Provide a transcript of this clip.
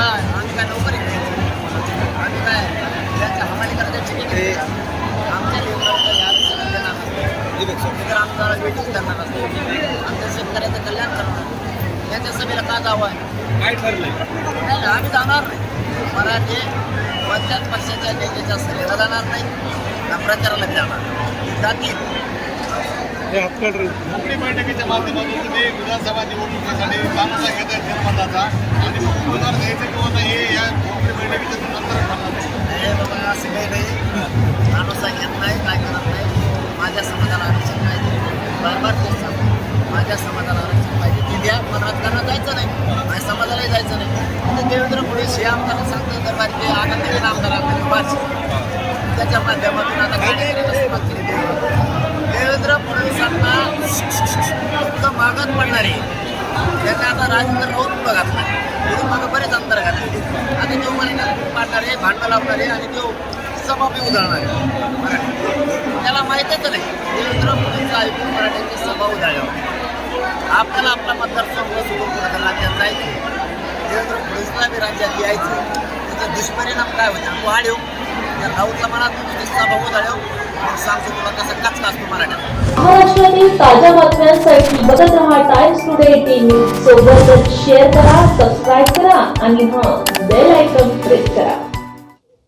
काय? आम्ही काय नोकरी घ्यायची आम्ही काय? त्यांच्या हमाली करायची आहे आमच्या. तर आमचा वेटिंग करणार असतो आमच्या शेतकऱ्याचं कल्याण करणार. याच्या सभेला का जावं? आहे काय ठरलंय? नाही आम्ही जाणार नाही. मराठी कोणत्याच पक्षाच्या नेत्याच्या सभेला जाणार नाही. ना प्रचाराला जाणार जातील. मोकळी बैठकीच्या माध्यमातून तुम्ही विधानसभा निवडणुकीसाठी कानूसा घेत आहे जनमताचा द्यायचं किंवा नाही हे या मोकळी बैठकीच्या नंतर असं काही नाही माणूस घेत नाही काय करत नाही माझ्या समाजाला आरक्षण पाहिजे बार बार तेच सांगतो माझ्या समाजाला आरक्षण पाहिजे ते द्या पण राजकारणात जायचं नाही माझ्या समाजालाही जायचं नाही तर देवेंद्र फडणवीस हे आमदार सांगतो तर बारके आनंदीन आमदार आपल्याला पाच त्याच्या माध्यमातून आता कार्यकर्त्याला सुरुवात केली देवेंद्र फडणवीसांना इतकं मागत पडणारे. त्यांना आता राजेंद्र राऊत पुढं घातले आता तो महिन्यात पाडणारे भांडणं लावणारे आणि तो सभापी उधळणारे मराठी. त्याला माहीतच नाही. देवेंद्र फडणवीस ऐकून मराठ्यांची सभा उधळल्यावर. आपल्याला आपला मतदारसंघ सोडून कुणाला राज्यात जायचं देवेंद्र फडणवीसला बी राज्यात यायचं त्याचा दुष्परिणाम काय होता होते वाढव. त्या राऊतला मनात नुसती सभा उधळव मग सांगतो तुला कसं कचका असतो मराठ्यात महाराष्ट्रातील ताज्या टाइम्स सोबतच शेअर करा सबस्क्राईब करा आणि हां बेल आयकॉन प्रेस करा.